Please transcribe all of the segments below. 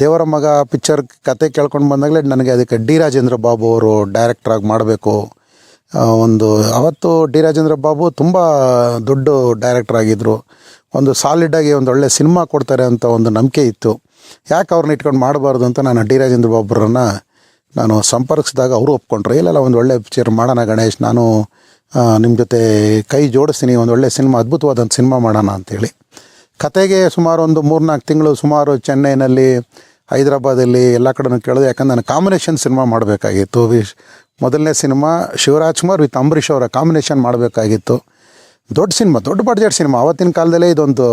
ದೇವರ ಮಗ ಪಿಕ್ಚರ್ ಕತೆ ಕೇಳ್ಕೊಂಡು ಬಂದಾಗಲೇ ನನಗೆ ಅದಕ್ಕೆ ಡಿ ರಾಜೇಂದ್ರ ಬಾಬು ಅವರು ಡೈರೆಕ್ಟ್ರಾಗಿ ಮಾಡಬೇಕು. ಒಂದು ಅವತ್ತು ಡಿ ರಾಜೇಂದ್ರ ಬಾಬು ತುಂಬ ದೊಡ್ಡ ಡೈರೆಕ್ಟರ್ ಆಗಿದ್ದರು ಒಂದು ಸಾಲಿಡಾಗಿ ಒಂದು ಒಳ್ಳೆ ಸಿನಿಮಾ ಕೊಡ್ತಾರೆ ಅಂತ ಒಂದು ನಂಬಿಕೆ ಇತ್ತು. ಯಾಕೆ ಅವ್ರನ್ನ ಇಟ್ಕೊಂಡು ಮಾಡಬಾರ್ದು ಅಂತ ನಾನು ಡಿ ರಾಜೇಂದ್ರ ಬಾಬುರನ್ನ ನಾನು ಸಂಪರ್ಕಿಸಿದಾಗ ಅವರು ಒಪ್ಕೊಂಡ್ರು. ಇಲ್ಲೆಲ್ಲ ಒಂದು ಒಳ್ಳೆ ಪಿಕ್ಚರ್ ಮಾಡೋಣ ಗಣೇಶ್, ನಾನು ನಿಮ್ಮ ಜೊತೆ ಕೈ ಜೋಡಿಸ್ತೀನಿ, ಒಂದು ಒಳ್ಳೆ ಸಿನಿಮಾ ಅದ್ಭುತವಾದಂಥ ಸಿನಿಮಾ ಮಾಡೋಣ ಅಂತೇಳಿ. ಕತೆಗೆ ಸುಮಾರು ಒಂದು ಮೂರ್ನಾಲ್ಕು ತಿಂಗಳು ಸುಮಾರು ಚೆನ್ನೈನಲ್ಲಿ, ಹೈದರಾಬಾದಲ್ಲಿ ಎಲ್ಲ ಕಡೆನೂ ಕೇಳಿದೆ. ಯಾಕಂದ್ರೆ ನಾನು ಕಾಂಬಿನೇಷನ್ ಸಿನಿಮಾ ಮಾಡಬೇಕಾಗಿತ್ತು. ವಿಶ್ ಮೊದಲನೇ ಸಿನಿಮಾ ಶಿವರಾಜ್ ಕುಮಾರ್ ವಿತ್ ಅಂಬರೀಷ್ ಅವರ ಕಾಂಬಿನೇಷನ್ ಮಾಡಬೇಕಾಗಿತ್ತು. ದೊಡ್ಡ ಸಿನಿಮಾ, ದೊಡ್ಡ ಬಡ್ಜೆಟ್ ಸಿನಿಮಾ. ಆವತ್ತಿನ ಕಾಲದಲ್ಲೇ ಇದೊಂದು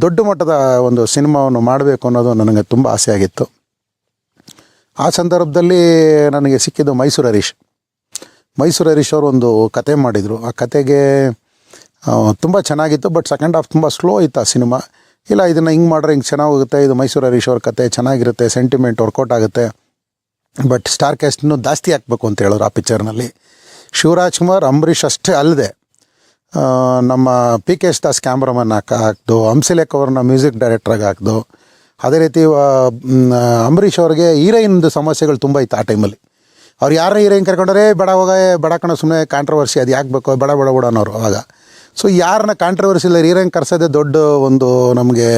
ದೊಡ್ಡ ಮಟ್ಟದ ಒಂದು ಸಿನಿಮಾವನ್ನು ಮಾಡಬೇಕು ಅನ್ನೋದು ನನಗೆ ತುಂಬ ಆಸೆ ಆಗಿತ್ತು. ಆ ಸಂದರ್ಭದಲ್ಲಿ ನನಗೆ ಸಿಕ್ಕಿದ್ದು ಮೈಸೂರು ಹರೀಶ್. ಮೈಸೂರು ಹರೀಶ್ ಅವರು ಒಂದು ಕತೆ ಮಾಡಿದರು. ಆ ಕತೆಗೆ ತುಂಬ ಚೆನ್ನಾಗಿತ್ತು ಬಟ್ ಸೆಕೆಂಡ್ ಹಾಫ್ ತುಂಬ ಸ್ಲೋ ಇತ್ತು ಆ ಸಿನಿಮಾ ಇಲ್ಲ, ಇದನ್ನು ಹಿಂಗೆ ಮಾಡ್ರೆ ಹಿಂಗೆ ಚೆನ್ನಾಗಿ ಹೋಗುತ್ತೆ ಇದು ಮೈಸೂರು ಹರೀಶ್ ಅವ್ರ ಕತೆ ಚೆನ್ನಾಗಿರುತ್ತೆ ಸೆಂಟಿಮೆಂಟ್ ವರ್ಕೌಟ್ ಆಗುತ್ತೆ. ಬಟ್ ಸ್ಟಾರ್ ಕ್ಯಾಸ್ಟ್ ಜಾಸ್ತಿ ಹಾಕ್ಬೇಕು ಅಂತ ಹೇಳೋರು ಆ ಪಿಕ್ಚರ್ನಲ್ಲಿ ಶಿವರಾಜ್ ಕುಮಾರ್, ಅಂಬರೀಷ್ ಅಷ್ಟೇ ಅಲ್ಲದೆ ನಮ್ಮ P K S Das cameraman ಹಾಕ ಹಾಕ್ದು, ಹಂಸಲೇಖ್ ಅವ್ರನ್ನ ಮ್ಯೂಸಿಕ್ ಡೈರೆಕ್ಟ್ರಾಗಿ ಹಾಕ್ದು. ಅದೇ ರೀತಿ ಅಂಬರೀಷ್ ಅವ್ರಿಗೆ ಹೀರೋಯಿನ್ದು ಸಮಸ್ಯೆಗಳು ತುಂಬ ಇತ್ತು ಆ ಟೈಮಲ್ಲಿ ಅವ್ರು ಯಾರನ್ನ ಹೀರೋಯಿನ್ ಕರ್ಕೊಂಡ್ರೆ, ಬಡ ಹೋಗ, ಬಡ ಕಣ ಸುಮ್ಮನೆ ಕಾಂಟ್ರವರ್ಸಿ ಅದು ಯಾಕೆ ಬೇಕು, ಬಡ ಬಡ, ಬೇಡ ಅನ್ನೋರು ಅವಾಗ ಸೊ ಯಾರನ್ನ ಕಾಂಟ್ರವರ್ಸಿ ಇಲ್ಲ, ಹೀರೋಯಿನ್ ಕರ್ಸೋದೇ ದೊಡ್ಡ ಒಂದು ನಮಗೆ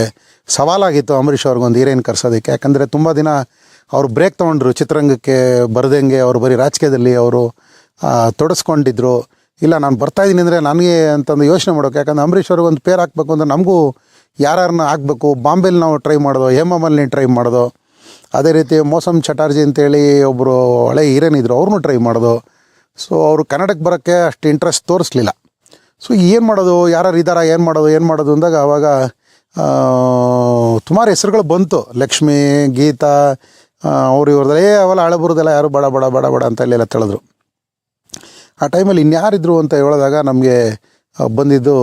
ಸವಾಲಾಗಿತ್ತು ಅಂಬರೀಷ್ ಅವ್ರಿಗೊಂದು ಹೀರೋಯಿನ್ ಕರ್ಸೋದಕ್ಕೆ. ಯಾಕಂದರೆ ತುಂಬ ದಿನ ಅವರು ಬ್ರೇಕ್ ತೊಗೊಂಡ್ರು, ಚಿತ್ರರಂಗಕ್ಕೆ ಬರ್ದಂಗೆ ಅವರು ಬರೀ ರಾಜಕೀಯದಲ್ಲಿ ಅವರು ತೊಡಸ್ಕೊಂಡಿದ್ರು. ಇಲ್ಲ, ನಾನು ಬರ್ತಾ ಇದ್ದೀನಿ ಅಂದರೆ ನನಗೆ ಅಂತಂದು ಯೋಚನೆ ಮಾಡೋಕೆ, ಯಾಕಂದ್ರೆ ಅಂಬರೀಷ್ ಅವ್ರಿಗೆ ಒಂದು ಪೇರ್ ಹಾಕ್ಬೇಕು ಅಂದರೆ ನಮಗೂ ಯಾರನ್ನ ಹಾಕ್ಬೇಕು, ಬಾಂಬೆಲಿ ನಾವು ಟ್ರೈ ಮಾಡೋದು ಹೇಮಾಮಲ್ಲಿ ಟ್ರೈ ಮಾಡೋದು, ಅದೇ ರೀತಿ ಮೋಸಮ್ ಚಟರ್ಜಿ ಅಂತೇಳಿ ಒಬ್ಬರು ಹಳೆ ಹೀರೋನ್ ಇದ್ದರು ಅವ್ರನ್ನೂ ಟ್ರೈ ಮಾಡೋದು. ಸೊ ಅವರು ಕನ್ನಡಕ್ಕೆ ಬರೋಕ್ಕೆ ಅಷ್ಟು ಇಂಟ್ರೆಸ್ಟ್ ತೋರಿಸ್ಲಿಲ್ಲ. ಸೊ ಏನು ಮಾಡೋದು? ಯಾರು ಇದ್ದಾರಾ? ಏನು ಮಾಡೋದು? ಏನು ಮಾಡೋದು ಅಂದಾಗ ಆವಾಗ ಸುಮಾರು ಹೆಸರುಗಳು ಬಂತು. ಲಕ್ಷ್ಮಿ, ಗೀತಾ ಅವ್ರು ಇವ್ರದ್ದು ಏ, ಅವೆಲ್ಲ ಹಳೆ ಬರೋದೆಲ್ಲ ಯಾರು ಬಡ ಬಡ ಬಡ ಬಡ ಅಂತ ಇಲ್ಲೆಲ್ಲ ತಿಳಿದ್ರು. ಆ ಟೈಮಲ್ಲಿ ಇನ್ಯಾರಿದ್ರು ಅಂತ ಹೇಳಿದಾಗ ನಮಗೆ ಬಂದಿದ್ದು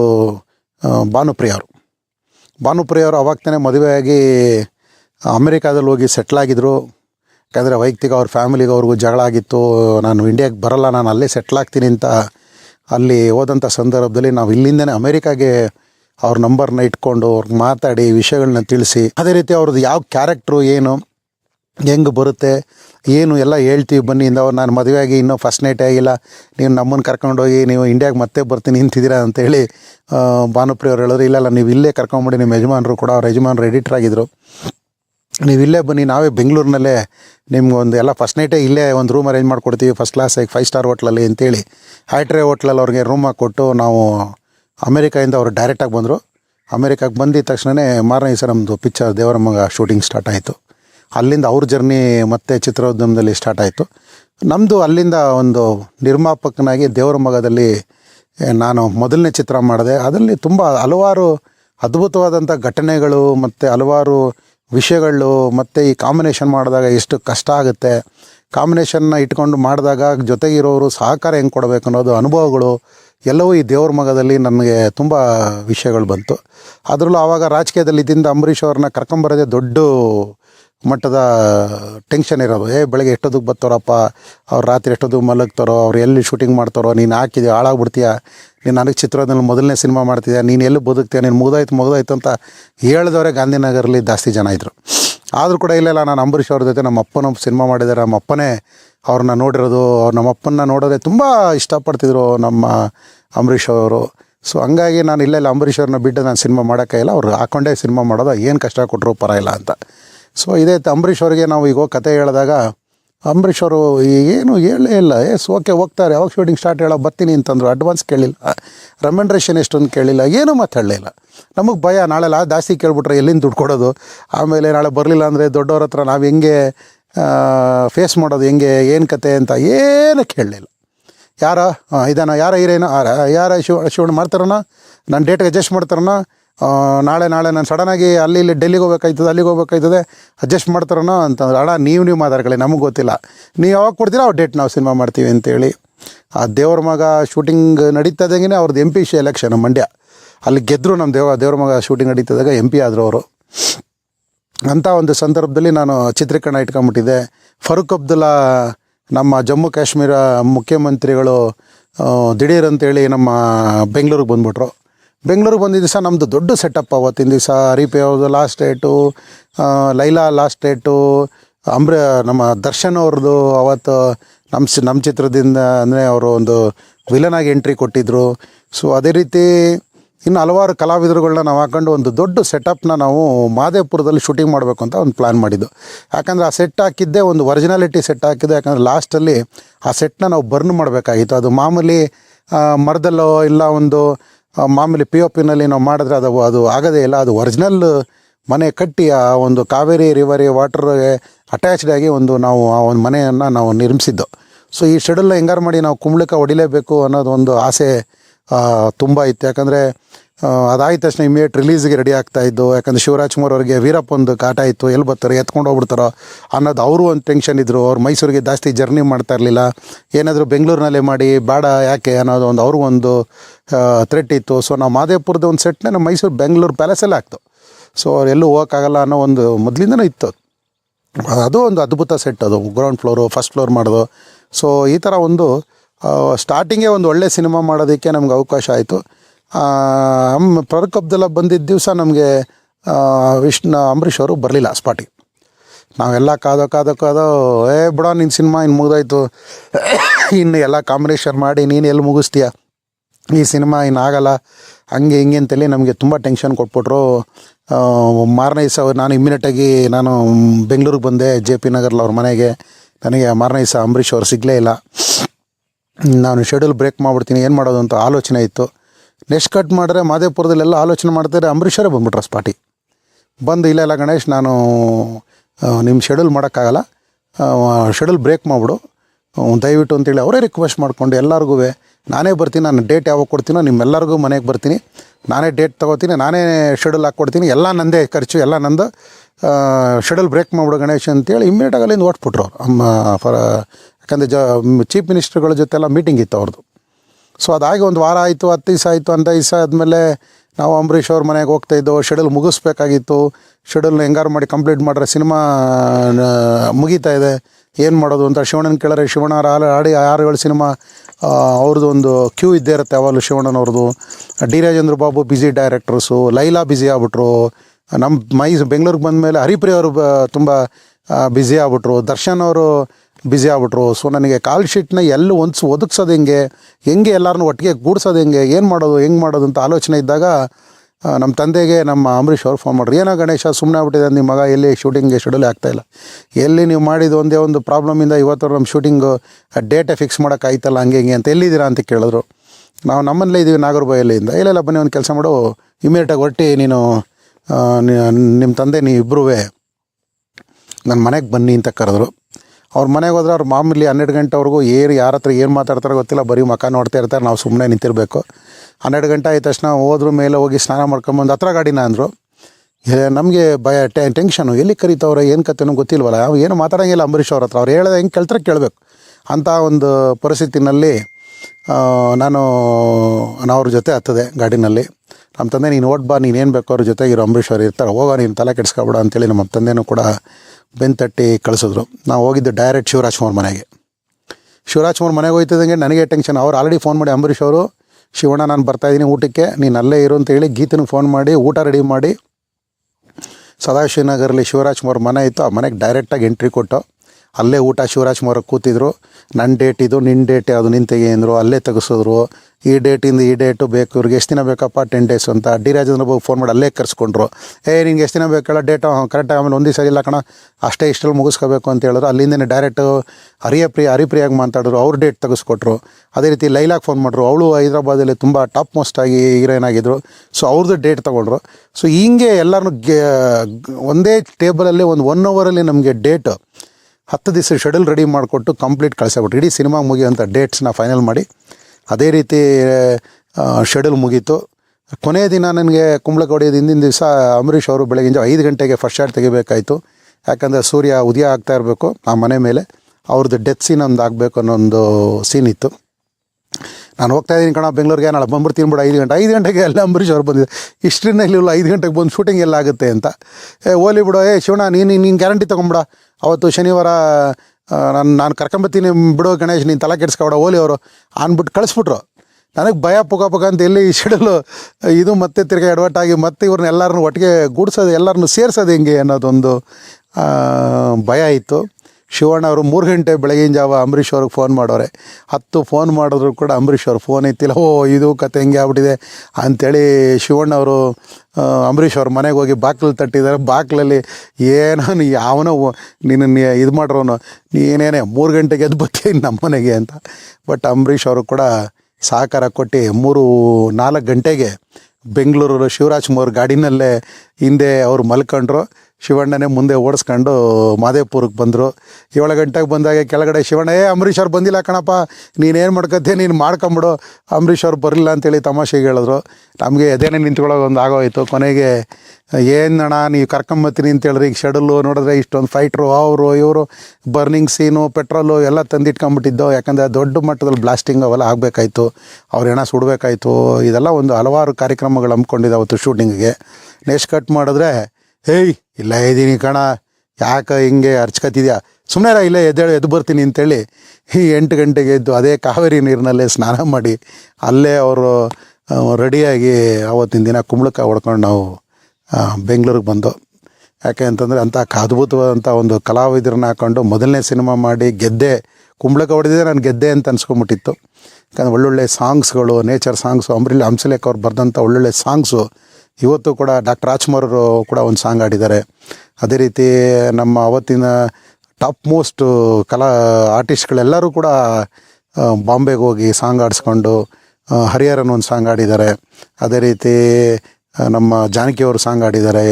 ಭಾನುಪ್ರಿಯ ಅವರು. ಭಾನುಪ್ರಿಯ ಅವರು ಅವಾಗ ತಾನೇ ಮದುವೆಯಾಗಿ ಅಮೆರಿಕಾದಲ್ಲಿ ಹೋಗಿ ಸೆಟ್ಲಾಗಿದ್ದರು ಯಾಕಂದರೆ ವೈಯಕ್ತಿಕ ಅವ್ರ ಫ್ಯಾಮಿಲಿಗೆ ಅವ್ರಿಗೂ ಜಗಳ ಆಗಿತ್ತು. ನಾನು ಇಂಡಿಯಾಗೆ ಬರಲ್ಲ, ನಾನು ಅಲ್ಲೇ ಸೆಟ್ಲಾಗ್ತೀನಿ ಅಂತ ಅಲ್ಲಿ ಹೋದಂಥ ಸಂದರ್ಭದಲ್ಲಿ ನಾವು ಇಲ್ಲಿಂದನೇ ಅಮೇರಿಕಾಗೆ ಅವ್ರ ನಂಬರ್ನ ಇಟ್ಕೊಂಡು ಅವ್ರಿಗೆ ಮಾತಾಡಿ ವಿಷಯಗಳನ್ನ ತಿಳಿಸಿ. ಅದೇ ರೀತಿ ಅವ್ರದ್ದು ಯಾವ ಕ್ಯಾರೆಕ್ಟ್ರು ಏನು, ಹೆಂಗೆ ಬರುತ್ತೆ, ಏನು ಎಲ್ಲ ಹೇಳ್ತೀವಿ ಬನ್ನಿ. ಇಂದ ನಾನು ಮದುವೆಯಾಗಿ ಇನ್ನೂ ಫಸ್ಟ್ ನೈಟ್ ಆಗಿಲ್ಲ. ನೀವು ನಮ್ಮನ್ನು ಕರ್ಕೊಂಡೋಗಿ ನೀವು ಇಂಡಿಯಾಗೆ ಮತ್ತೆ ಬರ್ತೀನಿ ನಿಂತಿದ್ದೀರಾ ಅಂತೇಳಿ ಭಾನುಪ್ರಿಯವ್ರು ಭಾನುಪ್ರಿಯ ಅವ್ರು ಹೇಳಿದ್ರು ಇಲ್ಲ ನೀವು ಇಲ್ಲೇ ಕರ್ಕೊಂಬಿಡಿ ನಿಮ್ಮ ಯಜಮಾನರು ಕೂಡ ಅವ್ರ ಯಜಮಾನರು ಎಡಿಟ್ರ್ ಆಗಿದ್ರು. ನೀವು ಇಲ್ಲೇ ಬನ್ನಿ, ನಾವೇ ಬೆಂಗಳೂರಿನಲ್ಲೇ ನಿಮ್ಗೆ ಒಂದು ಎಲ್ಲ ಫಸ್ಟ್ ನೈಟೇ ಇಲ್ಲೇ ಒಂದು ರೂಮ್ ಅರೇಂಜ್ ಮಾಡಿಕೊಡ್ತೀವಿ ಫಸ್ಟ್ ಕ್ಲಾಸ್ ಕ್ಲಾಸಾಗಿ ಫೈವ್ ಸ್ಟಾರ್ ಹೋಟ್ಲಲ್ಲಿ ಅಂತೇಳಿ. ಹೈಟ್ರೇ ಹೋಟ್ಲಲ್ಲಿ ಅವ್ರಿಗೆ ರೂಮ್ ಹಾಕ್ಕೊಟ್ಟು ನಾವು ಅಮೇರಿಕಾಯಿಂದ ಅವರು ಡೈರೆಕ್ಟಾಗಿ ಬಂದರು. ಅಮೇರಿಕಾಗೆ ಬಂದಿದ ತಕ್ಷಣವೇ ಮಾರನೇ ದಿವಸ ನಮ್ಮದು ಪಿಕ್ಚರ್ ದೇವರ ಮಗ ಶೂಟಿಂಗ್ ಸ್ಟಾರ್ಟ್ ಆಯಿತು. ಅಲ್ಲಿಂದ ಅವ್ರ ಜರ್ನಿ ಮತ್ತೆ ಚಿತ್ರೋದ್ಯಮದಲ್ಲಿ ಸ್ಟಾರ್ಟ್ ಆಯಿತು. ನಮ್ಮದು ಅಲ್ಲಿಂದ ಒಂದು ನಿರ್ಮಾಪಕನಾಗಿ ದೇವರ ಮಗದಲ್ಲಿ ನಾನು ಮೊದಲನೇ ಚಿತ್ರ ಮಾಡಿದೆ. ಅದರಲ್ಲಿ ತುಂಬ ಹಲವಾರು ಅದ್ಭುತವಾದಂಥ ಘಟನೆಗಳು ಮತ್ತು ಹಲವಾರು ವಿಷಯಗಳು ಮತ್ತು ಈ ಕಾಂಬಿನೇಷನ್ ಮಾಡಿದಾಗ ಎಷ್ಟು ಕಷ್ಟ ಆಗುತ್ತೆ. ಕಾಂಬಿನೇಷನ್ನ ಇಟ್ಕೊಂಡು ಮಾಡಿದಾಗ ಜೊತೆಗಿರೋರು ಸಹಕಾರ ಹೆಂಗೆ ಕೊಡಬೇಕು ಅನ್ನೋದು ಅನುಭವಗಳು ಎಲ್ಲವೂ ಈ ದೇವ್ರ ಮಗದಲ್ಲಿ ನನಗೆ ತುಂಬ ವಿಷಯಗಳು ಬಂತು. ಅದರಲ್ಲೂ ಆವಾಗ ರಾಜಕೀಯದಲ್ಲಿ ಇದ್ದಿಂದ ಅಂಬರೀಷ್ ಅವ್ರನ್ನ ಕರ್ಕೊಂಬರೋದೇ ದೊಡ್ಡ ಮಟ್ಟದ ಟೆನ್ಷನ್ ಇರೋದು. ಏ, ಬೆಳಗ್ಗೆ ಎಷ್ಟೊತ್ತಿಗೆ ಬರ್ತಾರಪ್ಪ? ಅವ್ರು ರಾತ್ರಿ ಎಷ್ಟೊತ್ತಿಗೆ ಮಲಗ್ತಾರೋ? ಅವ್ರು ಎಲ್ಲಿ ಶೂಟಿಂಗ್ ಮಾಡ್ತಾರೋ? ನೀನು ಹಾಕಿದ್ಯಾ? ಹಾಳಾಗ್ಬಿಡ್ತೀಯ? ನೀನು ನನಗೆ ಚಿತ್ರದಲ್ಲಿ ಮೊದಲನೇ ಸಿನಿಮಾ ಮಾಡ್ತಿದ್ಯಾ? ನೀನು ಎಲ್ಲಿ ಬದುಕ್ತೀಯ? ನೀನು ಮುಗ್ದಾಯ್ತು ಮುಗ್ದಾಯ್ತು ಅಂತ ಹೇಳಿದವರೇ ಗಾಂಧಿನಗರಲ್ಲಿ ಜಾಸ್ತಿ ಜನ ಇದ್ದರು ಆದರೂ ಕೂಡ ಇಲ್ಲೆಲ್ಲ ನಾನು ಅಂಬರೀಷ್ ಅವ್ರ ಜೊತೆ ನಮ್ಮ ಅಪ್ಪನ ಸಿನಿಮಾ ಮಾಡಿದ್ದಾರೆ ನಮ್ಮ ಅಪ್ಪನೇ ಅವ್ರನ್ನ ನೋಡಿರೋದು. ನಮ್ಮ ಅಪ್ಪನ್ನ ನೋಡೋದೇ ತುಂಬ ಇಷ್ಟಪಡ್ತಿದ್ರು ನಮ್ಮ ಅಂಬರೀಷ್ ಅವರು. ಸೊ ಹಂಗಾಗಿ ನಾನು ಇಲ್ಲೆಲ್ಲ ಅಂಬರೀಷ್ ಅವ್ರನ್ನ ಬಿಟ್ಟು ನಾನು ಸಿನಿಮಾ ಮಾಡೋಕ್ಕಾಗಿಲ್ಲ ಅವ್ರು ಹಾಕೊಂಡೇ ಸಿನಿಮಾ ಮಾಡೋದು. ಏನು ಕಷ್ಟ ಕೊಟ್ಟರು ಇಲ್ಲ ಅಂತ. ಸೊ ಇದೇ ಅಂಬರೀಷ್ ಅವ್ರಿಗೆ ನಾವು ಈಗ ಕತೆ ಹೇಳಿದಾಗ ಅಂಬರೀಷ್ ಅವರು ಏನು ಹೇಳೇ ಇಲ್ಲ ಎಸ್ ಓಕೆ ಹೋಗ್ತಾರೆ ಯಾವಾಗ ಶೂಟಿಂಗ್ ಸ್ಟಾರ್ಟ್ ಹೇಳೋ, ಬರ್ತೀನಿ ಅಂತಂದ್ರು. ಅಡ್ವಾನ್ಸ್ ಕೇಳಿಲ್ಲ. ರೆಮೆಂಡ್ರೇಷನ್ ಎಷ್ಟೊಂದು ಕೇಳಿಲ್ಲ. ಏನೂ ಮಾತಾಡಲಿಲ್ಲ ನಮಗೆ ಭಯ, ನಾಳೆ ಲಾ, ಜಾಸ್ತಿ ಕೇಳ್ಬಿಟ್ರೆ ಎಲ್ಲಿಂದ ದುಡ್ಡು ಕೊಡೋದು? ಆಮೇಲೆ ನಾಳೆ ಬರಲಿಲ್ಲ ಅಂದರೆ ದೊಡ್ಡವ್ರ ಹತ್ರ ನಾವು ಹೆಂಗೆ ಫೇಸ್ ಮಾಡೋದು, ಹೆಂಗೆ, ಏನು ಕತೆ ಅಂತ ಏನು ಕೇಳಲಿಲ್ಲ ಯಾರ ಇದಾನ, ಯಾರ ಹೀರೋಯಿನ ಯಾರ ಶಿವ, ಶಿವಣ್ಣ ಮಾಡ್ತಾರನ? ನನ್ನ ಡೇಟ್ಗೆ ಅಡ್ಜಸ್ಟ್ ಮಾಡ್ತಾರನ? ನಾಳೆ ನಾಳೆ ನಾನು ಸಡನ್ನಾಗಿ ಅಲ್ಲಿ, ಇಲ್ಲಿ ಡೆಲ್ಲಿಗೆ ಹೋಗ್ಬೇಕಾಯ್ತದೆ, ಅಲ್ಲಿಗೆ ಹೋಗ್ಬೇಕಾಯ್ತದೆ ಅಡ್ಜಸ್ಟ್ ಮಾಡ್ತಾರನೋ ಅಂತಂದ್ರೆ ಅಣ್ಣ, ನೀವು ನೀವು ಮಾತಾಡ್ಕೊಳ್ಳಿ, ನಮಗೆ ಗೊತ್ತಿಲ್ಲ. ನೀವು ಯಾವಾಗ ಕೊಡ್ತೀರಾ ಅವ್ರ ಡೇಟ್ ನಾವು ಸಿನಿಮಾ ಮಾಡ್ತೀವಿ ಅಂತೇಳಿ. ಆ ದೇವ್ರ ಮಗ ಶೂಟಿಂಗ್ ನಡೀತದಂಗೆ ಅವ್ರದ್ದು ಎಂ ಪಿ ಎಲೆಕ್ಷನ್ ಮಂಡ್ಯ. ಅಲ್ಲಿ ಗೆದ್ದರು ನಮ್ಮ ದೇವ, ದೇವ್ರ ಮಗ ಶೂಟಿಂಗ್ ನಡೀತದಾಗ ಎಂ ಪಿ ಆದರು ಅವರು. ಅಂಥ ಒಂದು ಸಂದರ್ಭದಲ್ಲಿ ನಾನು ಚಿತ್ರೀಕರಣ ಇಟ್ಕೊಂಬಿಟ್ಟಿದ್ದೆ ಫರೂಕ್ ಅಬ್ದುಲ್ಲಾ, ನಮ್ಮ ಜಮ್ಮು ಕಾಶ್ಮೀರ ಮುಖ್ಯಮಂತ್ರಿಗಳು ದಿಢೀರ್ ಅಂತೇಳಿ ನಮ್ಮ ಬೆಂಗಳೂರಿಗೆ ಬಂದ್ಬಿಟ್ರು. ಬೆಂಗಳೂರಿಗೆ ಬಂದಿದ್ದ ದಿವಸ ನಮ್ಮದು ದೊಡ್ಡ ಸೆಟಪ್ ಅವತ್ತಿನ ದಿವಸ ಹರಿಪೆ ಅವ್ರದ್ದು last date Laila last date ಅಂಬ್ರ ನಮ್ಮ ದರ್ಶನ್ ಅವ್ರದ್ದು ಅವತ್ತು ನಮ್ಮ ಸಿ ನಮ್ಮ ಚಿತ್ರದಿಂದ ಅಂದರೆ ಅವರು ಒಂದು ವಿಲನಾಗಿ ಎಂಟ್ರಿ ಕೊಟ್ಟಿದ್ದರು ಸೊ ಅದೇ ರೀತಿ ಇನ್ನು ಹಲವಾರು ಕಲಾವಿದರುಗಳನ್ನ ನಾವು ಹಾಕೊಂಡು ಒಂದು ದೊಡ್ಡ ಸೆಟಪ್ನ ನಾವು ಮಾದೇಪುರದಲ್ಲಿ ಶೂಟಿಂಗ್ ಮಾಡಬೇಕು ಅಂತ ಒಂದು ಪ್ಲ್ಯಾನ್ ಮಾಡಿದ್ದು. ಯಾಕಂದರೆ ಆ ಸೆಟ್ ಹಾಕಿದ್ದೇ ಒಂದು ಒರಿಜಿನಾಲಿಟಿ ಸೆಟ್ ಹಾಕಿದ್ದೆ, ಯಾಕಂದರೆ ಲಾಸ್ಟಲ್ಲಿ ಆ ಸೆಟ್ನ ನಾವು ಬರ್ನ್ ಮಾಡಬೇಕಾಗಿತ್ತು. ಅದು ಮಾಮೂಲಿ ಮರದಲ್ಲೋ ಇಲ್ಲ ಒಂದು ಮಾಮೂಲಿ ಪಿ ಒ ಪಿನಲ್ಲಿ ನಾವು ಮಾಡಿದ್ರೆ ಅದು ಅದು ಆಗೋದೇ ಇಲ್ಲ. ಅದು ಒರಿಜಿನಲ್ ಮನೆ ಕಟ್ಟಿ ಆ ಒಂದು ಕಾವೇರಿ ರಿವರಿ ವಾಟರ್ಗೆ ಅಟ್ಯಾಚ್ಡ್ ಆಗಿ ಒಂದು ನಾವು ಆ ಒಂದು ಮನೆಯನ್ನು ನಾವು ನಿರ್ಮಿಸಿದ್ದು. ಸೊ ಈ ಶೆಡ್ಯೂಲ್ನ ಹೆಂಗಾರು ಮಾಡಿ ನಾವು ಕುಂಬಳಕ ಹೊಡಿಲೇಬೇಕು ಅನ್ನೋದು ಒಂದು ಆಸೆ ತುಂಬ ಇತ್ತು. ಯಾಕಂದರೆ ಅದಾದ ತಕ್ಷಣ ಇಮಿಡಿಯೇಟ್ ರಿಲೀಸ್ಗೆ ರೆಡಿ ಆಗ್ತಾ ಇದ್ದು, ಯಾಕಂದ್ರೆ ಶಿವರಾಜ್ ಕುಮಾರ್ ಅವರಿಗೆ ವೀರಪ್ಪ ಒಂದು ಕಾಟ ಇತ್ತು ಎಲ್ಲಿ ಬರ್ತಾರೆ, ಎತ್ಕೊಂಡು ಹೋಗ್ಬಿಡ್ತಾರೋ ಅನ್ನೋದು ಅವರು ಒಂದು ಟೆನ್ಷನ್ ಇದ್ದರು ಅವ್ರು ಮೈಸೂರಿಗೆ ಜಾಸ್ತಿ ಜರ್ನಿ ಮಾಡ್ತಾ ಇರಲಿಲ್ಲ. ಏನಾದರೂ ಬೆಂಗಳೂರಿನಲ್ಲೇ ಮಾಡಿ, ಬೇಡ ಯಾಕೆ ಅನ್ನೋದು ಒಂದು ಅವ್ರಿಗೊಂದು ಥ್ರೆಟ್ ಇತ್ತು. ಸೊ ನಾವು ಮಾದೇಪುರದ ಒಂದು ಸೆಟ್ನ ನಮ್ಮ ಮೈಸೂರು ಬೆಂಗಳೂರು ಪ್ಯಾಲೇಸಲ್ಲೇ ಆಗ್ತು ಸೊ ಅವ್ರು ಎಲ್ಲೂ ಹೋಗೋಕ್ಕಾಗಲ್ಲ ಅನ್ನೋ ಒಂದು ಮೊದಲಿಂದನೂ ಇತ್ತು. ಅದು ಒಂದು ಅದ್ಭುತ ಸೆಟ್ ಅದು ಗ್ರೌಂಡ್ ಫ್ಲೋರು ಫಸ್ಟ್ ಫ್ಲೋರ್ ಮಾಡೋದು. ಸೊ ಈ ಥರ ಒಂದು ಸ್ಟಾರ್ಟಿಂಗೇ ಒಂದು ಒಳ್ಳೆ ಸಿನಿಮಾ ಮಾಡೋದಕ್ಕೆ ನಮ್ಗೆ ಅವಕಾಶ ಆಯಿತು. ಫರೂಕ್ ಅಬ್ದುಲ್ಲಾ ಬಂದಿದ್ದ ದಿವಸ ನಮಗೆ ವಿಷ್ಣು, ಅಂಬರೀಷ್ ಅವರು ಬರಲಿಲ್ಲ ಸ್ಪಾಟಿಗೆ. ನಾವೆಲ್ಲ ಕಾದೋ ಕಾದೋ ಕಾದೋ, ಏ ಬಿಡ ನಿನ್ನ ಸಿನಿಮಾ ಇನ್ನು ಮುಗ್ದಾಯ್ತು. ಇನ್ನು ಎಲ್ಲ ಕಾಂಬಿನೇಷನ್ ಮಾಡಿ ನೀನು ಎಲ್ಲಿ ಮುಗಿಸ್ತೀಯ? ಈ ಸಿನಿಮಾ ಇನ್ನು ಆಗಲ್ಲ. ಹಂಗೆ, ಹಿಂಗೆ ಅಂತೇಳಿ ನಮಗೆ ತುಂಬ ಟೆನ್ಷನ್ ಕೊಟ್ಬಿಟ್ರು. ಮಾರನೇ ದಿವಸ ನಾನು ಇಮ್ಮಿಡಿಯೇಟಾಗಿ ನಾನು ಬೆಂಗಳೂರಿಗೆ ಬಂದೆ, ಜೆ ಪಿ ನಗರ್ಲ ಅವ್ರ ಮನೆಗೆ. ನನಗೆ ಮಾರನೇ ದಿವಸ ಅಂಬರೀಷ್ ಅವ್ರು ಸಿಗಲೇ ಇಲ್ಲ. ನಾನು ಶೆಡ್ಯೂಲ್ ಬ್ರೇಕ್ ಮಾಡಿಬಿಡ್ತೀನಿ. ಏನು ಮಾಡೋದು ಅಂತ ಆಲೋಚನೆ ಇತ್ತು. ನೆಕ್ಸ್ಟ್ ಕಟ್ ಮಾಡಿದ್ರೆ ಮಾದೇಪುರದಲ್ಲೆಲ್ಲ ಆಲೋಚನೆ ಮಾಡ್ತಾರೆ ಅಂಬರೀಷರೇ ಬಂದ್ಬಿಟ್ರೆ ಸ್ಪಾಟಿ ಬಂದು ಇಲ್ಲ ಇಲ್ಲ ಗಣೇಶ್, ನಾನು ನಿಮ್ಮ ಶೆಡ್ಯೂಲ್ ಮಾಡೋಕ್ಕಾಗಲ್ಲ. ಶೆಡ್ಯೂಲ್ ಬ್ರೇಕ್ ಮಾಡಿಬಿಡು. ದಯವಿಟ್ಟು ಅಂತೇಳಿ ಅವರೇ ರಿಕ್ವೆಸ್ಟ್ ಮಾಡ್ಕೊಂಡು ಎಲ್ಲರಿಗೂ ನಾನೇ ಬರ್ತೀನಿ, ನಾನು ಡೇಟ್ ಯಾವಾಗ ಕೊಡ್ತೀನೋ, ನಿಮ್ಮೆಲ್ಲರಿಗೂ ಮನೆಗೆ ಬರ್ತೀನಿ. ನಾನೇ ಡೇಟ್ ತೊಗೋತೀನಿ, ನಾನೇ ಶೆಡ್ಯೂಲ್ ಹಾಕ್ಕೊಡ್ತೀನಿ, ಎಲ್ಲ ನಂದೇ ಖರ್ಚು, ಎಲ್ಲ ನಂದು. ಶೆಡ್ಯೂಲ್ ಬ್ರೇಕ್ ಮಾಡ್ಬಿಡು ಗಣೇಶ್ ಅಂತೇಳಿ ಇಮ್ಮಿಡಿಯೇಟಾಗಿ ಅಲ್ಲಿಂದ ಓಟ್ಬಿಟ್ರು ಅವ್ರು. ಅಮ್ಮ ಫಾರ್, ಯಾಕಂದರೆ ಜ ಚೀಫ್ ಮಿನಿಸ್ಟರ್ಗಳ ಜೊತೆಲ್ಲ ಮೀಟಿಂಗ್ ಇತ್ತು ಅವ್ರದ್ದು ಸೊ ಅದಾಗಿ ಒಂದು ವಾರ ಆಯಿತು, ಹತ್ತು ದಿವಸ ಆಯಿತು ಅಂತ ದಿವಸ ಆದಮೇಲೆ ನಾವು ಅಂಬರೀಷ್ ಅವ್ರ ಮನೆಗೆ ಹೋಗ್ತಾ ಇದ್ದೋ, ಶೆಡ್ಯೂಲ್ ಮುಗಿಸ್ಬೇಕಾಗಿತ್ತು, ಶೆಡ್ಯೂಲ್ನ ಹೆಂಗಾರು ಮಾಡಿ ಕಂಪ್ಲೀಟ್ ಮಾಡ್ರೆ ಸಿನಿಮಾ ಮುಗೀತಾ ಇದೆ, ಏನು ಮಾಡೋದು ಅಂತ ಶಿವಣ್ಣನ ಕೇಳಿದ್ರೆ ಶಿವಣ್ಣ ಆಲ್, ಆಡಿ, ಆರು ಏಳು ಸಿನಿಮಾ ಅವ್ರದ್ದು ಒಂದು ಕ್ಯೂ ಇದ್ದೇ ಇರುತ್ತೆ ಯಾವಾಗಲೂ ಶಿವಣ್ಣನವ್ರದ್ದು D Rajendra Babu busy directors Laila busy ಆಗ್ಬಿಟ್ರು ನಮ್ಮ ಮೈ ಬೆಂಗಳೂರಿಗೆ ಬಂದಮೇಲೆ ಹರಿಪ್ರಿಯವರು ತುಂಬ ಬ್ಯುಸಿ ಆಗ್ಬಿಟ್ರು, ದರ್ಶನ್ ಅವರು ಬ್ಯುಸಿ ಆಗ್ಬಿಟ್ರು. ಸೊ ನನಗೆ ಕಾಲ್ ಶೀಟ್ನ ಎಲ್ಲಿ ಒಂದು ಒದಗಿಸೋದು ಹೆಂಗೆ? ಹೆಂಗೆ ಎಲ್ಲರನ್ನೂ ಒಟ್ಟಿಗೆ ಗೂಡ್ಸೋದು ಹೆಂಗೆ? ಏನು ಮಾಡೋದು, ಹೆಂಗೆ ಮಾಡೋದು ಅಂತ ಆಲೋಚನೆ ಇದ್ದಾಗ ನಮ್ಮ ತಂದೆಗೆ ನಮ್ಮ ಅಂಬರೀಷ್ ಅವ್ರು ಫೋನ್ ಮಾಡ್ರಿ. ಏನೋ ಗಣೇಶ ಸುಮ್ಮನೆ ಆಗ್ಬಿಟ್ಟಿದೆ ನಿಮ್ಮ ಮಗ, ಎಲ್ಲಿ ಶೂಟಿಂಗ್ಗೆ ಶೆಡ್ಯೂಲ್ ಆಗ್ತಾಯಿಲ್ಲ ಎಲ್ಲಿ ನೀವು ಮಾಡಿದ ಒಂದೇ ಒಂದು ಪ್ರಾಬ್ಲಮಿಂದ ಇವತ್ತು ನಮ್ಮ ಶೂಟಿಂಗು ಡೇಟೇ ಫಿಕ್ಸ್ ಮಾಡೋಕ್ಕಾಯ್ತಲ್ಲ ಹಂಗೆ ಹಿಂಗೆ ಅಂತ ಎಲ್ಲಿದ್ದೀರಾ ಅಂತ ಕೇಳಿದ್ರು. ನಾವು ನಮ್ಮಲ್ಲೇ ಇದ್ದೀವಿ ನಾಗರಬಾಯಲ್ಲಿಂದ. ಇಲ್ಲ ಬನ್ನಿ ಒಂದು ಕೆಲಸ ಮಾಡು. ಇಮಿಡಿಯೇಟಾಗಿ ಹೊರಟಿ ನೀನು ನಿಮ್ಮ ತಂದೆ ನೀ ಇಬ್ಬರೂ ನನ್ನ ಮನೆಗೆ ಬನ್ನಿ ಅಂತ ಕರೆದ್ರು. ಅವ್ರ ಮನೆಗೆ ಹೋದ್ರೆ ಅವ್ರು ಮಾಮೂಲಿ ಹನ್ನೆರಡು ಗಂಟೆವರೆಗೂ ಏನು ಯಾರ ಹತ್ರ ಏನು ಮಾತಾಡ್ತಾರೋ ಗೊತ್ತಿಲ್ಲ, ಬರೀ ಮಕ ನೋಡ್ತಾ ಇರ್ತಾರೆ, ನಾವು ಸುಮ್ಮನೆ ನಿಂತಿರಬೇಕು. ಹನ್ನೆರಡು ಗಂಟೆ ಆದ ತಕ್ಷಣ ಹೋದ್ರು, ಮೇಲೆ ಹೋಗಿ ಸ್ನಾನ ಮಾಡ್ಕೊಂಬಂದು ಹತ್ರ ಗಾಡಿನ ಅಂದರು. ನಮಗೆ ಭಯ, ಟೆ, ಟೆನ್ಷನು, ಎಲ್ಲಿ ಕರೀತವ್ರೆ, ಏನು ಕತೆನೂ ಗೊತ್ತಿಲ್ವಲ್ಲ ಅವ್ರು ಏನು ಮಾತಾಡೋಂಗಿಲ್ಲ ಅಂಬರೀಷ್ ಅವ್ರ ಹತ್ರ, ಅವ್ರು ಹೇಳ್ದೆ ಹೆಂಗೆ ಕೇಳ್ತಾರೆ ಕೇಳಬೇಕು. ಅಂಥ ಒಂದು ಪರಿಸ್ಥಿತಿನಲ್ಲಿ ನಾನು ಅವ್ರ ಜೊತೆ ಹತ್ತದೆ ಗಾಡಿನಲ್ಲಿ. ನಮ್ಮ ತಂದೆ, ನೀನು ಓಟ್ ಬಾ, ನೀನು ಏನು ಬೇಕೋ ಅವ್ರ ಜೊತೆಗೆ ಇರೋ ಅಂಬರೀಷ್ ಅವ್ರು ಇರ್ತಾರೆ. ಹೋಗೋ, ನೀನು ತಲೆ ಕೆಡಿಸ್ಕೊಬೇಡ ಅಂತೇಳಿ ನಮ್ಮ ತಂದೆನೂ ಕೂಡ ಬೆನ್ ತಟ್ಟಿ ಕಳಿಸಿದ್ರು. ನಾವು ಹೋಗಿದ್ದು ಡೈರೆಕ್ಟ್ ಶಿವರಾಜ್ ಕುಮಾರ್ ಮನೆಗೆ. ಶಿವರಾಜ್ ಕುಮಾರ್ ಮನೆಗೆ ಹೋಯ್ತಿದ್ದಂಗೆ ನನಗೆ ಟೆನ್ಷನ್ ಅವ್ರು ಆಲ್ರೆಡಿ ಫೋನ್ ಮಾಡಿ ಅಂಬರೀಷ್ ಅವರು, ಶಿವಣ್ಣ, ನಾನು ಬರ್ತಾಯಿದ್ದೀನಿ ಊಟಕ್ಕೆ. ನೀನು ಅಲ್ಲೇ ಇರು ಅಂತೇಳಿ ಗೀತನಿಗೆ ಫೋನ್ ಮಾಡಿ, ಊಟ ರೆಡಿ ಮಾಡಿ ಸದಾಶಿವನಗರಲ್ಲಿ ಶಿವರಾಜ್ ಕುಮಾರ್ ಮನೆ ಇತ್ತು. ಆ ಮನೆಗೆ ಡೈರೆಕ್ಟಾಗಿ ಎಂಟ್ರಿ ಕೊಟ್ಟು ಅಲ್ಲೇ ಊಟ ಶಿವರಾಜ್ ಕುಮಾರ್ ಕೂತಿದ್ರು. ನನ್ನ ಡೇಟ್ ಇದು ನಿನ್ನ ಡೇಟ್ ಯಾವುದು ನಿನ್ನ ತೆಗೆಯಂದ್ರು ಅಲ್ಲೇ ತೆಗೆಸಿದ್ರು ಈ ಡೇಟಿಂದ ಈ ಡೇಟು ಬೇಕು, ಇವ್ರಿಗೆ ಎಷ್ಟು ದಿನ ಬೇಕಪ್ಪ? ಟೆನ್ ಡೇಸ್ ಅಂತ. ಡಿ ರಾಜೇಂದ್ರ ಬಾಬು ಫೋನ್ ಮಾಡಿ ಅಲ್ಲೇ ಕರೆಸ್ಕೊಂಡ್ರು. ಏ, ನಿಂಗೆ ಎಷ್ಟು ದಿನ ಬೇಕಲ್ಲ ಡೇಟ್ ಕರೆಕ್ಟಾಗಿ ಆಮೇಲೆ ಒಂದು ದಿವಸ ಇಲ್ಲ ಕಣ. ಅಷ್ಟೇ ಇಷ್ಟಲ್ಲಿ ಮುಗಿಸ್ಕೋಬೇಕು ಅಂತ ಹೇಳಿದ್ರು. ಅಲ್ಲಿಂದನೇ ಡೈರೆಕ್ಟು ಹರಿಯಪ್ರಿಯ ಹರಿಪ್ರಿಯಾಗಿ ಮಾತಾಡಿದ್ರು. ಅವ್ರ ಡೇಟ್ ತೆಗೆಸ್ಕೊಟ್ರು. ಅದೇ ರೀತಿ ಲೈಲಾಗ್ ಫೋನ್ ಮಾಡಿದ್ರು ಅವಳು ಹೈದ್ರಾಬಾದಲ್ಲಿ ತುಂಬ ಟಾಪ್ ಮೋಸ್ಟ್ ಆಗಿ ಹೀರೋಯಿನ್ ಆಗಿದ್ರು. ಸೊ ಅವ್ರದ್ದು ಡೇಟ್ ತೊಗೊಂಡ್ರು ಸೊ ಹಿಂಗೆ ಎಲ್ಲರೂ ಗೆ, ಒಂದೇ ಟೇಬಲಲ್ಲಿ ಒಂದು ಒನ್ ಅವರಲ್ಲಿ ನಮಗೆ ಡೇಟ್ ಹತ್ತು ದಿವಸ ಶೆಡ್ಯೂಲ್ ರೆಡಿ ಮಾಡಿಕೊಟ್ಟು ಕಂಪ್ಲೀಟ್ ಕಳಿಸ್ಬಿಟ್ಟು ಇಡೀ ಸಿನಿಮಾ ಮುಗಿಯುವಂಥ ಡೇಟ್ಸ್ನ ಫೈನಲ್ ಮಾಡಿ, ಅದೇ ರೀತಿ ಶೆಡ್ಯೂಲ್ ಮುಗೀತು. ಕೊನೆಯ ದಿನ ನನಗೆ ಕುಂಬಳಕೋಡಿಯದ ಹಿಂದಿನ ದಿವಸ ಅಂಬರೀಷ್ ಅವರು ಬೆಳಗಿನ ಐದು ಗಂಟೆಗೆ ಫಸ್ಟ್ ಶಾಟ್ ತೆಗಿಬೇಕಾಯಿತು. ಯಾಕಂದರೆ ಸೂರ್ಯ ಉದಯ ಆಗ್ತಾ ಇರಬೇಕು ಆ ಮನೆ ಮೇಲೆ. ಅವ್ರದ್ದು ಡೆತ್ ಸೀನ್ ಒಂದು ಆಗಬೇಕು ಅನ್ನೋ ಒಂದು ಸೀನ್ ಇತ್ತು. ನಾನು ಹೋಗ್ತಾ ಇದ್ದೀನಿ ಕಣ, ಬೆಂಗಳೂರಿಗೆ, ನಾಳೆ ಬಂಬರ್ತೀನಿ ಬಿಡು, ಐದು ಗಂಟೆ. ಐದು ಗಂಟೆಗೆ ಎಲ್ಲ ಅಂಬರೀಷ್ ಅವ್ರು ಬಂದಿದೆ ಇಷ್ಟರಿಂದ ಇಲ್ಲಿ ಐದು ಗಂಟೆಗೆ ಬಂದು ಶೂಟಿಂಗ್ ಎಲ್ಲ ಆಗುತ್ತೆ ಅಂತ. ಏ ಓಲಿ ಬಿಡು, ಏ, ಶಿವಣ್ಣ, ನೀನು ನೀನು ಗ್ಯಾರಂಟಿ ತೊಗೊಂಬಿಡ. ಅವತ್ತು ಶನಿವಾರ ನಾನು ನಾನು ಕರ್ಕೊಂಬತ್ತೀನಿ ಬಿಡು ಗಣೇಶ್, ನೀನು ತಲೆ ಕೆಡಿಸ್ಕೊಬೇಡ ಓಲಿ ಅವರು ಅಂದ್ಬಿಟ್ಟು ಕಳಿಸ್ಬಿಟ್ರು. ನನಗೆ ಭಯ ಪುಕ ಪುಕ ಅಂತ ಎಲ್ಲಿ ಈ ಶೆಡ್ಯೂಲು ಇದು ಮತ್ತೆ ತಿರ್ಗಿ ಎಡವಟ್ಟಾಗಿ ಮತ್ತೆ ಇವ್ರನ್ನ ಎಲ್ಲರನ್ನೂ ಒಟ್ಟಿಗೆ ಗೂಡಿಸೋದು ಎಲ್ಲರನ್ನೂ ಸೇರಿಸೋದು ಹೆಂಗೆ ಅನ್ನೋದೊಂದು ಭಯ ಇತ್ತು. ಶಿವಣ್ಣ ಅವರು ಮೂರು ಗಂಟೆ ಬೆಳಗಿನ ಜಾವ ಅಂಬರೀಷ್ ಅವ್ರಿಗೆ ಫೋನ್ ಮಾಡೋರೆ. ಹತ್ತು ಫೋನ್ ಮಾಡಿದ್ರು ಕೂಡ ಅಂಬರೀಷ್ ಅವ್ರು ಫೋನ್ ಐತಿಲ್ಲ ಓ, ಇದು ಕತೆ ಹೆಂಗೆ ಆಗ್ಬಿಟ್ಟಿದೆ ಅಂಥೇಳಿ ಶಿವಣ್ಣ ಅವರು ಅಂಬರೀಷ್ ಅವ್ರ ಮನೆಗೆ ಹೋಗಿ ಬಾಕ್ಲು ತಟ್ಟಿದ್ದಾರೆ. ಬಾಕ್ಲಲ್ಲಿ ಏನೋ ನೀ ಯಾವನೋ ನಿನ್ನ ಇದು ಮಾಡ್ರೋನು. ನೀನೇನೆ ಮೂರು ಗಂಟೆಗೆ ಎದ್ದು ಬರ್ತೀನಿ ನಮ್ಮ ಮನೆಗೆ ಅಂತ. ಬಟ್ ಅಂಬರೀಷ್ ಅವರು ಕೂಡ ಸಹಕಾರ ಕೊಟ್ಟು ಮೂರು, ನಾಲ್ಕು ಗಂಟೆಗೆ ಬೆಂಗಳೂರು ಶಿವರಾಜ್ ಕುಮಾರ್ ಗಾಡಿನಲ್ಲೇ ಹಿಂದೆ ಅವರು ಮಲ್ಕೊಂಡ್ರು. ಶಿವಣ್ಣನೇ ಮುಂದೆ ಓಡಿಸ್ಕೊಂಡು ಮಾದೇಪುರಕ್ಕೆ ಬಂದರು. ಏಳು ಗಂಟೆಗೆ ಬಂದಾಗ ಕೆಳಗಡೆ ಶಿವಣ್ಣ, ಏ, ಅಂಬರೀಷ್ ಅವ್ರು ಬಂದಿಲ್ಲ ಕಣಪ್ಪ. ನೀನೇನು ಮಾಡ್ಕೊತೀಯ ನೀನು ಮಾಡ್ಕೊಂಬಿಡು. ಅಂಬರೀಷ್ ಅವ್ರು ಬರಲಿಲ್ಲ ಅಂತೇಳಿ ತಮಾಷೆಗೆ ಹೇಳಿದ್ರು. ನಮಗೆ ಎದೇನೆ ನಿಂತ್ಕೊಳ್ಳೋದು ಒಂದು ಆಗೋಯ್ತು ಕೊನೆಗೆ ಏನಣ್ಣ ನೀವು ಕರ್ಕೊಂಬತ್ತೀನಿ ಅಂತ ಹೇಳಿದ್ರೆ ಈಗ ಶೆಡಲ್ಲು ನೋಡಿದ್ರೆ ಇಷ್ಟೊಂದು ಫೈಟ್ರು, ಅವರು, ಇವರು, ಬರ್ನಿಂಗ್ ಸೀನು, ಪೆಟ್ರೋಲು ಎಲ್ಲ ತಂದಿಟ್ಕೊಂಬಿಟ್ಟಿದ್ದೋ. ಯಾಕಂದರೆ ದೊಡ್ಡ ಮಟ್ಟದಲ್ಲಿ ಬ್ಲಾಸ್ಟಿಂಗ್ ಅವೆಲ್ಲ ಆಗಬೇಕಾಯ್ತು. ಅವ್ರು ಹೆಣ ಸುಡಬೇಕಾಯ್ತು. ಇದೆಲ್ಲ ಒಂದು ಹಲವಾರು ಕಾರ್ಯಕ್ರಮಗಳು ಹಮ್ಮಿಕೊಂಡಿದ್ದಾವತ್ತು ಶೂಟಿಂಗಿಗೆ ನೆಕ್ಸ್ಟ್ ಕಟ್ ಮಾಡಿದ್ರೆ ಹೇಯ್, ಇಲ್ಲ ಇದ್ದೀನಿ ಕಣ. ಯಾಕೆ ಹಿಂಗೆ ಅರ್ಚ್ಕತಿದ್ಯಾ? ಸುಮ್ಮನೆ ಇಲ್ಲ ಎದ್ದೇಳು, ಎದ್ದು ಬರ್ತೀನಿ ಅಂತೇಳಿ ಈ ಎಂಟು ಗಂಟೆಗೆ ಎದ್ದು ಅದೇ ಕಾವೇರಿ ನೀರಿನಲ್ಲೇ ಸ್ನಾನ ಮಾಡಿ ಅಲ್ಲೇ ಅವರು ರೆಡಿಯಾಗಿ ಅವತ್ತಿನ ದಿನ ಕುಂಬಳಕಾಯಿ ಹೊಡ್ಕೊಂಡು ನಾವು ಬೆಂಗಳೂರಿಗೆ ಬಂದು ಯಾಕೆ ಅಂತಂದರೆ ಅಂಥ ಅದ್ಭುತವಾದಂಥ ಒಂದು ಕಲಾವಿದರನ್ನ ಹಾಕೊಂಡು ಮೊದಲನೇ ಸಿನಿಮಾ ಮಾಡಿ ಗೆದ್ದೆ, ಕುಂಬಳಕ ಹೊಡೆದಿದೆ ನಾನು ಗೆದ್ದೆ ಅಂತ ಅನ್ಸ್ಕೊಂಬಿಟ್ಟಿತ್ತು. ಯಾಕಂದ್ರೆ ಒಳ್ಳೊಳ್ಳೆ ಸಾಂಗ್ಸ್ಗಳು, ನೇಚರ್ ಸಾಂಗ್ಸು, ಅಂಬ್ರಿಲ್ ಹಂಸಲೇಖ ಅವ್ರು ಬರೆದಂಥ ಒಳ್ಳೊಳ್ಳೆ ಸಾಂಗ್ಸು, ಇವತ್ತು ಕೂಡ ಡಾಕ್ಟರ್ ರಾಜ್ಕುಮಾರ್ ಕೂಡ ಒಂದು ಸಾಂಗ್ ಆಡಿದ್ದಾರೆ ಅದೇ ರೀತಿ ನಮ್ಮ ಅವತ್ತಿನ ಟಾಪ್ ಮೋಸ್ಟ್ ಕಲಾ ಆರ್ಟಿಸ್ಟ್ಗಳೆಲ್ಲರೂ ಕೂಡ ಬಾಂಬೆಗೆ ಹೋಗಿ ಸಾಂಗ್ ಆಡಿಸ್ಕೊಂಡು ಹರಿಹರನ್ ಒಂದು ಸಾಂಗ್ ಆಡಿದ್ದಾರೆ ಅದೇ ರೀತಿ ನಮ್ಮ ಜಾನಕಿಯವರು ಸಾಂಗ್ ಆಡಿದ್ದಾರೆ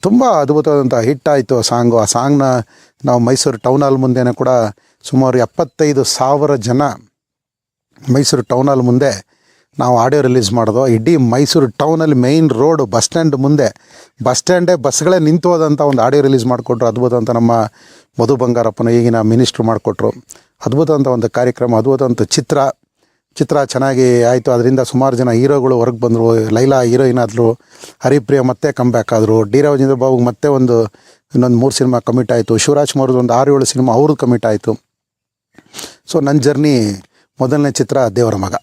ತುಂಬ ಅದ್ಭುತವಾದಂಥ ಹಿಟ್ ಆಯಿತು ಆ ಸಾಂಗು ಆ ಸಾಂಗ್ನ ನಾವು ಮೈಸೂರು ಟೌನ್ ಹಾಲ್ ಮುಂದೆನೇ ಕೂಡ ಸುಮಾರು ಎಪ್ಪತ್ತೈದು ಸಾವಿರ ಜನ ಮೈಸೂರು ಟೌನ್ ಹಾಲ್ ಮುಂದೆ ನಾವು ಆಡಿಯೋ ರಿಲೀಸ್ ಮಾಡೋದು ಇಡೀ ಮೈಸೂರು ಟೌನಲ್ಲಿ ಮೈನ್ ರೋಡು ಬಸ್ ಸ್ಟ್ಯಾಂಡ್ ಮುಂದೆ ಬಸ್ ಸ್ಟ್ಯಾಂಡೇ ಬಸ್ಗಳೇ ನಿಂತು ಹೋದಂಥ ಒಂದು ಆಡಿಯೋ ರಿಲೀಸ್ ಮಾಡಿಕೊಟ್ರು. ಅದ್ಭುತ ಅಂತ ನಮ್ಮ ಮಧು ಬಂಗಾರಪ್ಪನ ಈಗಿನ ಮಿನಿಸ್ಟ್ರು ಮಾಡಿಕೊಟ್ರು. ಅದ್ಭುತ ಅಂತ ಒಂದು ಕಾರ್ಯಕ್ರಮ, ಅದ್ಭುತ ಅಂತ ಚಿತ್ರ. ಚಿತ್ರ ಚೆನ್ನಾಗಿ ಆಯಿತು. ಅದರಿಂದ ಸುಮಾರು ಜನ ಹೀರೋಗಳು ಹೊರಗೆ ಬಂದರು. ಲೈಲಾ ಹೀರೋಯಿನ್ ಆದರು ಹರಿಪ್ರಿಯ ಮತ್ತೆ ಕಮ್ ಬ್ಯಾಕ್ ಆದರು. ಡಿ ರಾಜೇಂದ್ರ ಬಾಬುಗೆ ಮತ್ತೆ ಒಂದು, ಇನ್ನೊಂದು ಮೂರು ಸಿನಿಮಾ ಕಮಿಟ್ ಆಯಿತು. ಶಿವರಾಜ್ ಕುಮಾರ್ದು ಒಂದು ಆರು ಏಳು ಸಿನಿಮಾ ಅವ್ರದ್ದು ಕಮಿಟ್ ಆಯಿತು. ಸೊ ನನ್ನ ಜರ್ನಿ ಮೊದಲನೇ ಚಿತ್ರ ದೇವರ ಮಗ.